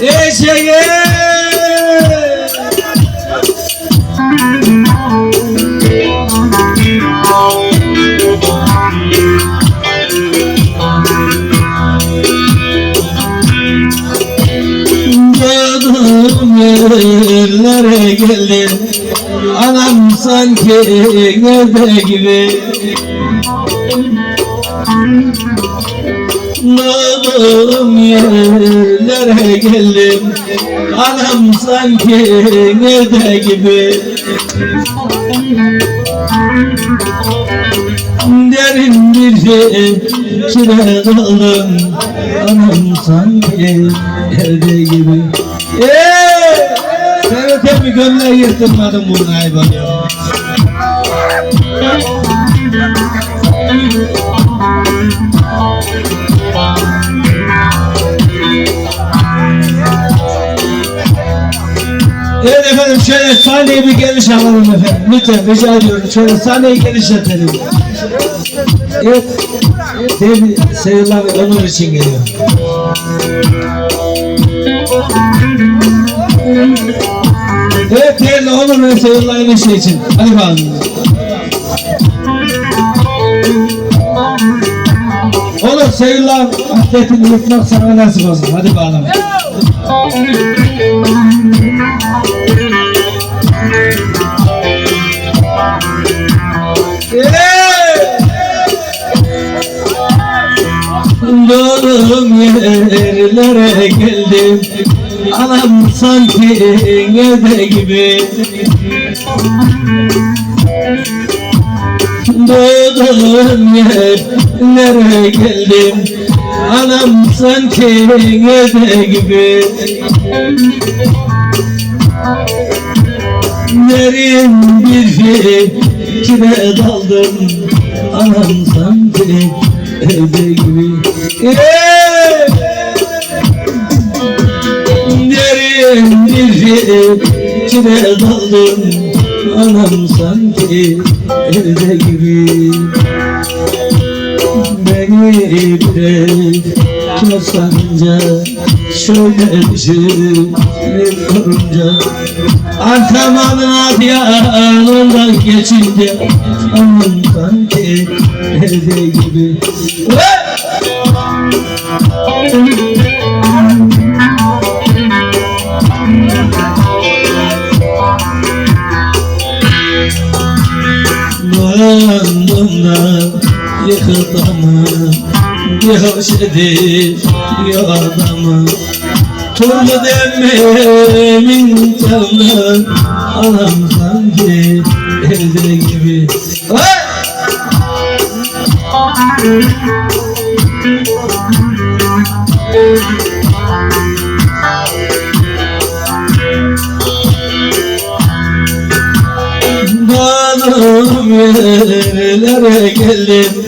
Eşeğe yerlere geldim Anam sanki nerede gibi Gördüm yerlere geldim Anam sanki nerede gibi? Derin bir içine daldım Anam sanki evde gibi? Eee! Servet bir gömleği yırtırmadım bunu hayvan ya Evet efendim şöyle sahneye bir geliş alalım efendim. Lütfen rica ediyorum. Şöyle sahneye geliş edelim. Evet. Sevgili Sevilen onun için geliyor. Evet değerli Onur ve şey için. Hadi bakalım. Olur Sevilen atletini yıkmak sana nasip olsun. Hadi bakalım. Doğduğum yerlere geldim Anam sanki evde gibi Doğduğum yerlere geldim? Anam sanki evde gibi. Derin bir fikre daldım. Anam sanki evde gibi. Eee! Derin bir fikre daldım. Anam sanki evde gibi Biraz sarınca Şöyle düşünüp korunca Antrenmanın yanından geçince Aman sanki evde gibi Boyandımda hoş edip bir adamı Turlu dememin canı Anam sanki evde gibi Hey! Doğdum yerlere geldim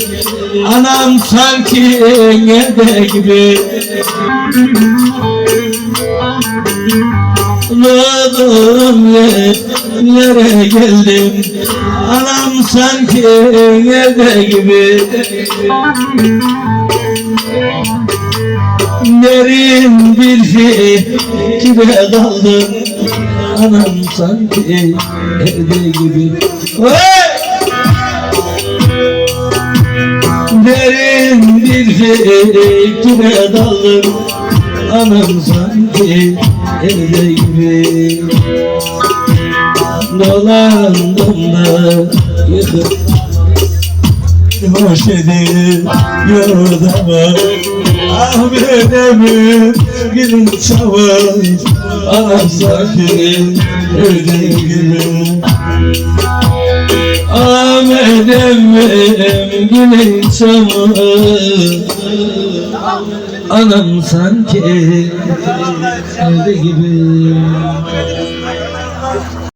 Anam sanki evde gibi? Doğdum yerlere geldim Anam sanki evde gibi? Derin bir fikre daldım Anam sanki evde gibi! Derin bir fikre daldım Anam sanki evde gibi Dolandım da yıkıp Hoş edip yordama Ah benim gülüm çavaş Anam sakin evde gibi. Ahmet'im gülüm çavaş Anam sanki evde gibi